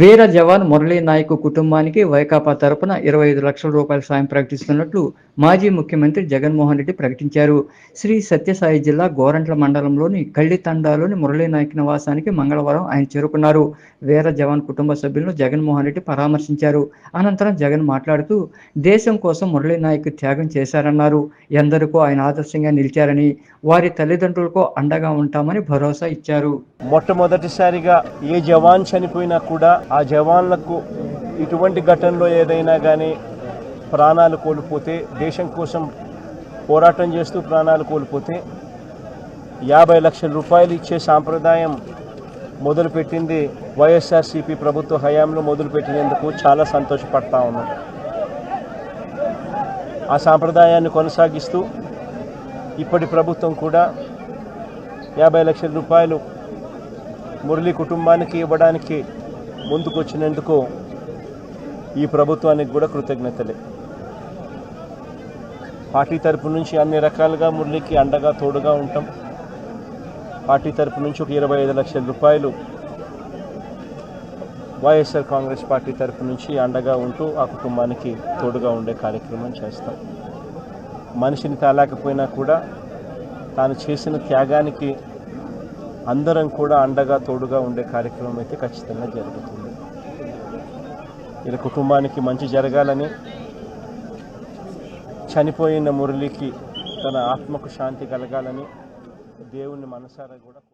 వీర జవాన్ మురళీ నాయక్ కుటుంబానికి వైకాపా తరపున ఇరవై ఐదు లక్షల రూపాయల సాయం ప్రకటిస్తున్నట్లు మాజీ ముఖ్యమంత్రి జగన్మోహన్ రెడ్డి ప్రకటించారు. శ్రీ సత్యసాయి జిల్లా గోరంట్ల మండలంలోని కళ్ళితండాలోని మురళీ నాయక్ నివాసానికి మంగళవారం ఆయన చేరుకున్నారు. వీర జవాన్ కుటుంబ సభ్యులను జగన్మోహన్ రెడ్డి పరామర్శించారు. అనంతరం జగన్ మాట్లాడుతూ దేశం కోసం మురళీ నాయక్ త్యాగం చేశారన్నారు. ఎందరికో ఆయన ఆదర్శంగా నిలిచారని వారి తల్లిదండ్రులకు అండగా ఉంటామని భరోసా ఇచ్చారు. మొట్టమొదటిసారిగా ఏ జవాన్ చనిపోయినా కూడా ఆ జవాన్లకు ఇటువంటి ఘటనలో ఏదైనా కానీ ప్రాణాలు కోల్పోతే దేశం కోసం పోరాటం చేస్తూ ప్రాణాలు కోల్పోతే యాభై లక్షల రూపాయలు ఇచ్చే సాంప్రదాయం మొదలుపెట్టింది వైఎస్ఆర్సీపీ ప్రభుత్వ హయాంలో మొదలుపెట్టినందుకు చాలా సంతోషపడతా ఉన్నాం. ఆ సాంప్రదాయాన్ని కొనసాగిస్తూ ఇప్పటి ప్రభుత్వం కూడా యాభై లక్షల రూపాయలు మురళి కుటుంబానికి ఇవ్వడానికి ముందుకొచ్చినందుకు ఈ ప్రభుత్వానికి కూడా కృతజ్ఞతలే. పార్టీ తరపు నుంచి అన్ని రకాలుగా మురళికి అండగా తోడుగా ఉంటాం. పార్టీ తరపు నుంచి ఒక ఇరవై ఐదు లక్షల రూపాయలు వైఎస్ఆర్ కాంగ్రెస్ పార్టీ తరపు నుంచి అండగా ఉంటూ ఆ కుటుంబానికి తోడుగా ఉండే కార్యక్రమం చేస్తాం. మనిషిని తాలేకపోయినా కూడా తాను చేసిన త్యాగానికి అందరం కూడా అండగా తోడుగా ఉండే కార్యక్రమం అయితే ఖచ్చితంగా జరుగుతుంది. ఇలా కుటుంబానికి మంచి జరగాలని చనిపోయిన మురళికి తన ఆత్మకు శాంతి కలగాలని దేవుని మనసారా కూడా